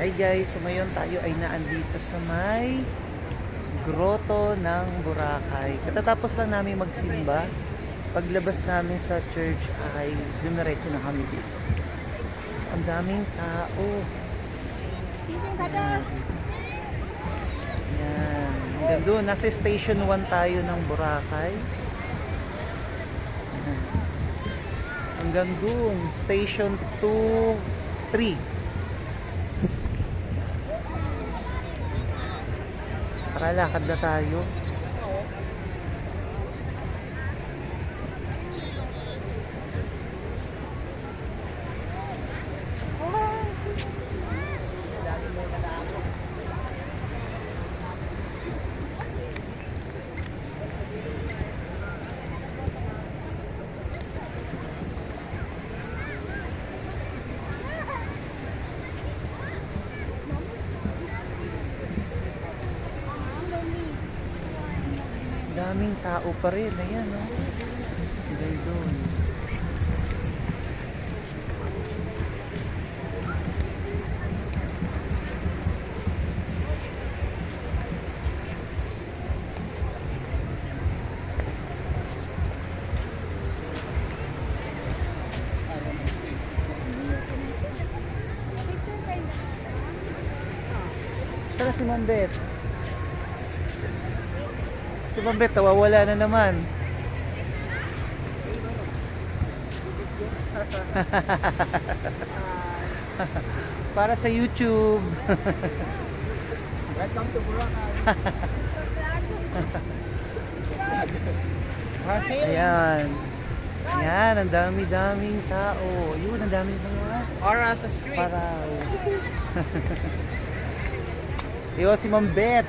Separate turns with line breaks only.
Hi guys, so ngayon tayo ay naandito sa may grotto ng Boracay. Katatapos lang namin magsimba. Paglabas namin sa church ay dumiretso na kami dito. So, ang daming tao. Yan. Hanggang doon, nasa station 1 tayo ng Boracay. Hanggang doon, station 2, 3. Tara, lakad na tayo. Daming tao pa rin. Ayan, no? Hanggang doon. Na si Ma'am Beth? Si Ma'am Beth, nawawala na naman. Para sa YouTube.
Welcome to Boracay. Brazil.
Ayan. Ayan, ang dami-daming tao. Yun, ang daming mga
Ora sa streets.
paraw. Iyo si Ma'am Beth.